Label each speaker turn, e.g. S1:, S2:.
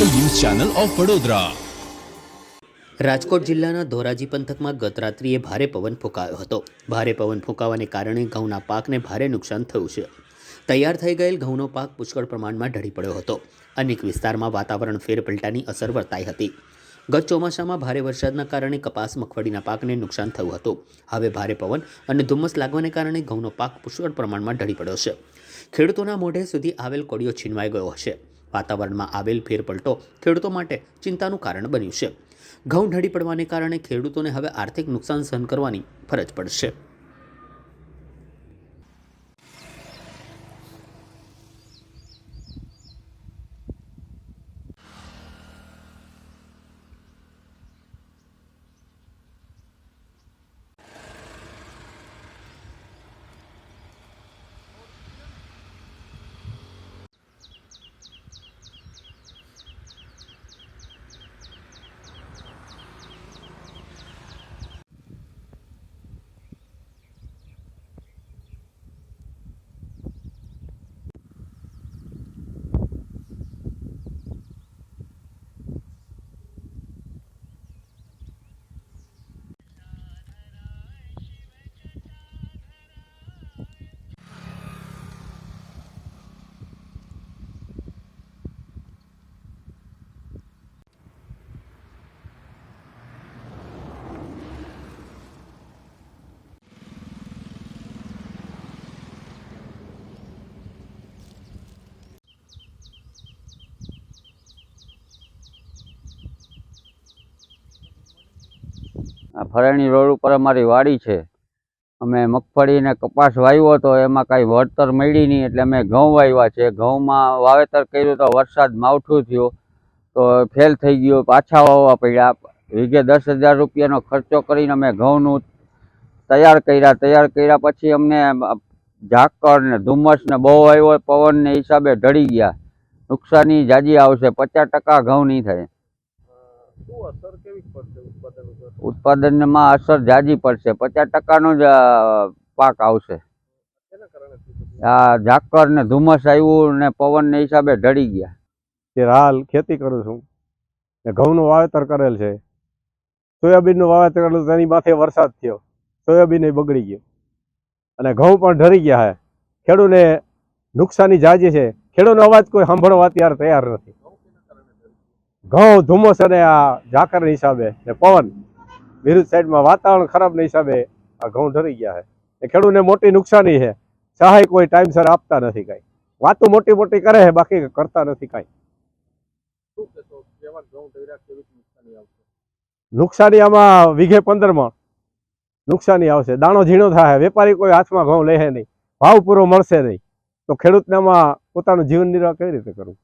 S1: Channel of Vadodara.
S2: Rajkot જિલ્લાના ધોરાજી પંથકમાં ગત રાત્રિએ ભારે પવન ફૂંકાયો હતો. ભારે પવન ફૂંકાવાને કારણે ઘઉંના પાકને ભારે નુકસાન થયું છે. તૈયાર થઈ ગયેલ ઘઉંનો પાક પુષ્કળ પ્રમાણમાં ઢળી પડ્યો હતો. અનેક વિસ્તારમાં વાતાવરણ ફેરપલટાની અસર વર્તાઈ હતી. ગત ચોમાસામાં ભારે વરસાદના કારણે કપાસ મગફળીના પાકને નુકસાન થયું હતું. હવે ભારે પવન અને ધુમ્મસ લાગવાને કારણે ઘઉંનો પાક પુષ્કળ પ્રમાણમાં ઢળી પડ્યો છે. ખેડૂતોના મોઢે સુધી આવેલ કોડિયો છીનવાઈ ગયો હશે. વાતાવરણમાં આવેલ ફેરપલટો ખેડૂતો માટે ચિંતાનું કારણ બન્યું છે. ઘઉં ઢળી પડવાને કારણે ખેડૂતોને હવે આર્થિક નુકસાન સહન કરવાની ફરજ પડશે.
S3: આ ફરાણી રોડ ઉપર અમારી વાડી છે. અમે મગફળી ને કપાસ વાવ્યો હતો, એમાં કાંઈ વળતર મળી નહીં એટલે અમે ઘઉં વાવ્યા છે. ઘઉંમાં વાવેતર કર્યું તો વરસાદ માવઠું થયું, તો ફેલ થઈ ગયો, પાછા વાવવા પડ્યા. વીઘે દસ હજાર રૂપિયાનો ખર્ચો કરીને અમે ઘઉંનું તૈયાર કર્યા. તૈયાર કર્યા પછી અમને ઝાકળ ને ધુમ્મસ ને બહુ આવ્યો, પવનને હિસાબે ઢળી ગયા. નુકસાની જાજી આવશે, પચાસ ટકા ઘઉં નહીં થાય. ઉત્પાદનમાં અસર જાજી પડશે. પચાસ ટકાનો જ પાક આવશે. આ ઝાકર ને ધુમ્મસ આવ્યું ને પવનને હિસાબે ઢળી ગયા.
S4: કે હાલ ખેતી કરું છું. ને ઘઉંનું વાવેતર કરેલ છે. સોયાબીનનું વાવેતર કરેલું તેની માથે વરસાદ થયો. સોયાબીન બગડી ગયું. અને ઘઉં પણ ઢરી ગયા છે. ખેડૂને નુકસાની જાજી છે. ખેડૂતનો અવાજ કોઈ સાંભળવા અત્યારે તૈયાર નથી. ઘઉં ધુમ્મસ અને આ ઝાકરના હિસાબે ને પવન વિરુદ્ધ સાઈડમાં વાતાવરણ ખરાબના હિસાબે આ ઘઉં ઢરી ગયા છે. એ ખેડૂતને મોટી નુકસાની છે. સહાય કોઈ ટાઈમસર આપતા નથી કાંઈ. વાતો મોટી મોટી કરે છે બાકી કરતા નથી કાંઈ. નુકસાની આમાં વીઘે પંદરમાં નુકસાની આવશે. દાણો ઝીણો થાય. વેપારી કોઈ હાથમાં ઘઉં લે નહીં. ભાવ પૂરો મળશે નહીં. તો ખેડૂતને આમાં પોતાનું જીવન નિર્વાહ કઈ રીતે કરવું?